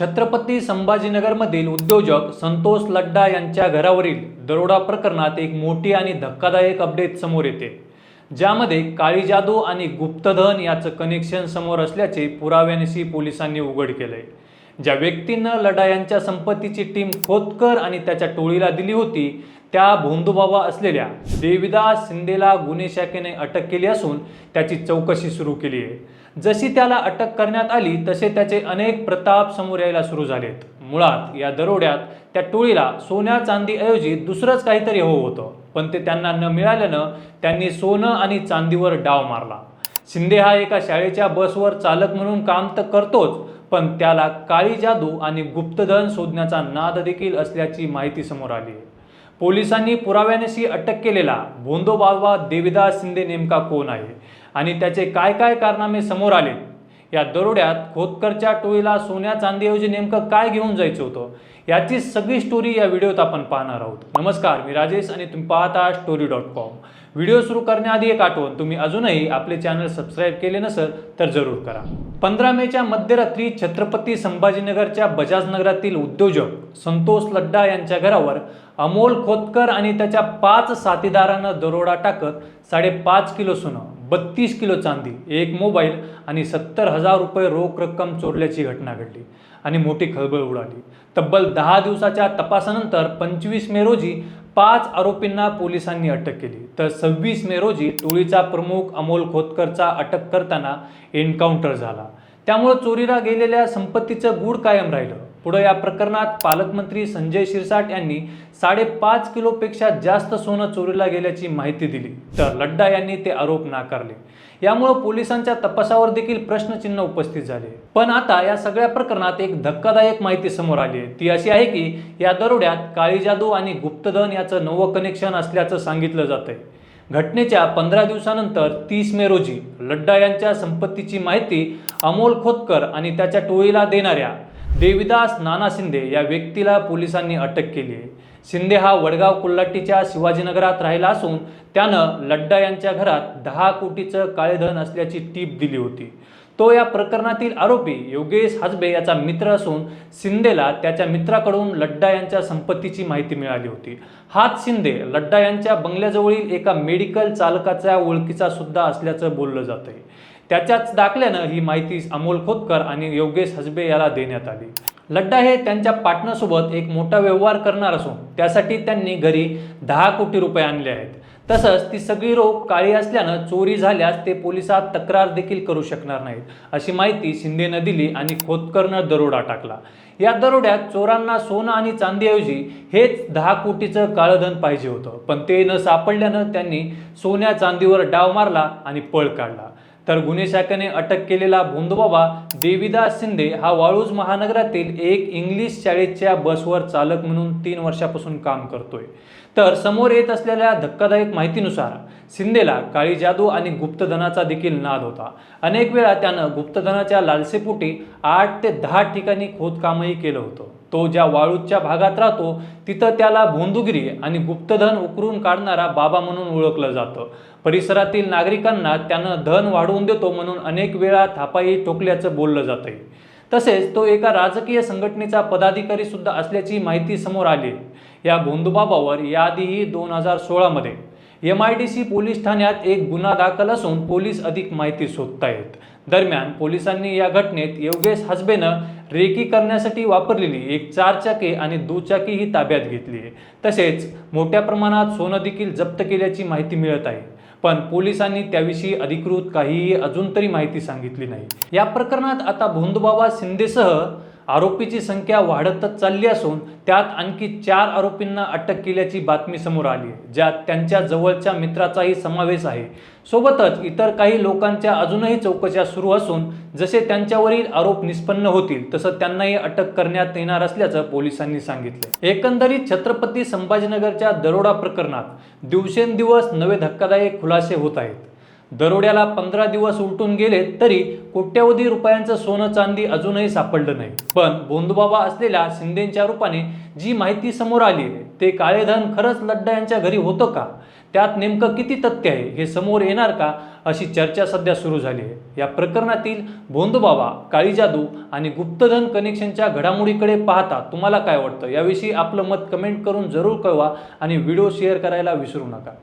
छत्रपती संभाजीनगरमधील उद्योजक संतोष लड्डा यांच्या घरावरील दरोडा प्रकरणात एक मोठी आणि धक्कादायक अपडेट समोर येते ज्यामध्ये काळी जादू आणि गुप्तधन याचं कनेक्शन समोर असल्याचे पुराव्यानिशी पोलिसांनी उघड केलंय. ज्या व्यक्तीनं लढायांच्या संपत्तीची टीम खोतकर आणि त्याच्या टोळीला दिली होती त्या भोंदूबाबा असलेल्या देविदास शिंदेला गुन्हे शाखेने अटक केली असून त्याची चौकशी सुरू केली आहे. जशी त्याला अटक करण्यात आली तसे त्याचे अनेक प्रताप समोर यायला सुरू झालेत. मुळात या दरोड्यात त्या टोळीला सोन्या चांदीऐवजी दुसरंच काहीतरी हवं होतं पण ते त्यांना न मिळाल्यानं त्यांनी सोनं आणि चांदीवर डाव मारला. शिंदे हा एका शाळेच्या बसवर चालक म्हणून काम तर करतोच पण त्याला काळी जादू आणि गुप्तधन शोधण्याचा नाद देखील असल्याची माहिती समोर आली. आहे पोलिसांनी पुराव्यानेशी अटक केलेला भोंदो बाबा देविदास शिंदे नेमका कोण आहे आणि त्याचे काय काय कारनामे समोर आले या दरोड्यात खोतकरच्या टोळीला सोन्या चांदीऐवजी नेमकं काय घेऊन जायचं होतं? याची सगळी स्टोरी या व्हिडिओत आपण पाहणार आहोत. नमस्कार मी राजेश आणि तुम्ही पाहता स्टोरी डॉट कॉम व्हिडिओ सुरू करण्याआधी एक आठवण तुम्ही अजूनही आपले चॅनल सबस्क्राईब केले नसेल तर जरूर करा. पंधरा मेच्या मध्यरात्री छत्रपती संभाजीनगरच्या बजाजनगरातील उद्योजक संतोष लड्डा यांच्या घरावर अमोल खोतकर आणि त्याच्या पाच साथीदारांना दरोडा टाकत साडेपाच किलो सोनं बत्तीस किलो चांदी एक मोबाईल आणि सत्तर हजार रुपये रोख रक्कम चोरल्याची घटना घडली आणि मोठी खळबळ उडाली. तब्बल दहा दिवसाच्या तपासानंतर पंचवीस मे रोजी पाच आरोपींना पोलिसांनी अटक केली. तर सव्वीस मे रोजी टोळीचा प्रमुख अमोल खोतकरचा अटक करताना एन्काउंटर झाला. त्यामुळे चोरीला गेलेल्या संपत्तीचं गूढ कायम राहिलं. पुढे या प्रकरणात पालकमंत्री संजय शिरसाट यांनी साडेपाच किलोपेक्षा जास्त सोनं चोरीला गेल्याची माहिती दिली. तर लड्डा यांनी ते आरोप नाकारले. यामुळे पोलिसांच्या तपासावर देखील प्रश्नचिन्ह उपस्थित झाले. पण आता या सगळ्या प्रकरणात एक धक्कादायक माहिती समोर आली आहे. ती अशी आहे की या दरोड्यात काळी जादू आणि गुप्तधन याचं नवं कनेक्शन असल्याचं सांगितलं जात आहे घटनेच्या पंधरा दिवसानंतर तीस मे रोजी लड्डा यांच्या संपत्तीची माहिती अमोल खोतकर आणि त्याच्या टोळीला देणाऱ्या देविदास नाना शिंदे या व्यक्तीला पोलिसांनी अटक केली आहे. शिंदे हा वडगाव कोल्हाटीच्या शिवाजीनगरात राहिला असून त्यानं लड्डा यांच्या घरात दहा कोटीचं काळेधन असल्याची टीप दिली होती. तो या प्रकरणातील आरोपी योगेश हजबे याचा मित्र असून शिंदेला त्याच्या मित्राकडून लड्डा यांच्या संपत्तीची माहिती मिळाली होती. हाच शिंदे लड्डा यांच्या बंगल्याजवळील एका मेडिकल चालकाच्या ओळखीचा सुद्धा असल्याचं बोललं जात आहे त्याच्याच दाखल्यानं ही माहिती अमोल खोतकर आणि योगेश हजबे याला देण्यात आली. लड्डा हे त्यांच्या पार्टनरसोबत एक मोठा व्यवहार करणार असून त्यासाठी त्यांनी घरी दहा कोटी रुपये आणले आहेत. तसंच ती सगळी रोख काळी असल्यानं चोरी झाल्यास ते पोलिसात तक्रार देखील करू शकणार नाहीत अशी माहिती शिंदेनं दिली आणि खोतकरनं दरोडा टाकला. या दरोड्यात चोरांना सोनं आणि चांदीऐवजी हेच दहा कोटीचं काळधन पाहिजे होतं. पण ते न सापडल्यानं त्यांनी सोन्या चांदीवर डाव मारला आणि पळ काढला. तर गुन्हे शाखेने अटक केलेला भोंदबाबा देविदास शिंदे हा वाळूज महानगरातील एक इंग्लिश शाळेच्या बसवर चालक म्हणून तीन वर्षापासून काम करतोय. तर समोर येत असलेल्या धक्कादायक माहितीनुसार शिंदेला काळी जादू आणि गुप्तधनाचा देखील नाद होता. अनेक वेळा त्यानं गुप्तधनाच्या लालसेपोटी आठ ते दहा ठिकाणी खोदकामही केलं होतं. तो ज्या वाळूच्या भागात राहतो तिथं त्याला भोंदुगिरी आणि गुप्तधन उकरून काढणारा बाबा म्हणून ओळखलं जातं. परिसरातील नागरिकांना त्यानं धन वाढवून देतो म्हणून अनेक वेळा थापाई ठोकल्याचं बोललं जातंय. तसेच तो एका राजकीय संघटनेचा पदाधिकारी सुद्धा असल्याची माहिती समोर आली. या भोंदूबाबावर याआधीही दोन हजार सोळामध्ये M I D C police ठाण्यात एक गुन्हा दाखल असून पोलीस अधिक माहिती शोधतायत. दरम्यान पोलिसांनी या घटनेत योगेश हसबेनं रेकी करण्यासाठी वापरलेली एक चारचाकी आणि दुचाकी ही ताब्यात घेतली आहे. तसेच मोठ्या प्रमाणात सोनं देखील जप्त केल्याची माहिती मिळत आहे. पण पोलिसांनी त्याविषयी अधिकृत काहीही अजून तरी माहिती सांगितली नाही. या प्रकरणात आता भोंदूबाबा शिंदेसह आरोपीची संख्या वाढतच चालली असून त्यात आणखी चार आरोपींना अटक केल्याची बातमी समोर आली ज्यात त्यांच्या जवळच्या मित्राचाही समावेश आहे. सोबतच इतर काही लोकांच्या अजूनही चौकशा सुरू असून जसे त्यांच्यावरील आरोप निष्पन्न होतील तसं त्यांनाही अटक करण्यात येणार असल्याचं पोलिसांनी सांगितलं. एकंदरीत छत्रपती संभाजीनगरच्या दरोडा प्रकरणात दिवसेंदिवस नवे धक्कादायक खुलासे होत आहेत. दरोड्याला पंधरा दिवस उलटून गेले तरी कोट्यवधी रुपयांचं सोनं चांदी अजूनही सापडलं नाही. पण बोंदूबाबा असलेल्या शिंदेच्या रूपाने जी माहिती समोर आली आहे ते काळेधन खरंच लड्डा यांच्या घरी होतं का? त्यात नेमकं किती तथ्य आहे हे समोर येणार का? अशी चर्चा सध्या सुरू झाली आहे. या प्रकरणातील बोंदबाबा काळी जादू आणि गुप्तधन कनेक्शनच्या घडामोडीकडे पाहता तुम्हाला काय वाटतं? याविषयी आपलं मत कमेंट करून जरूर कळवा आणि व्हिडिओ शेअर करायला विसरू नका.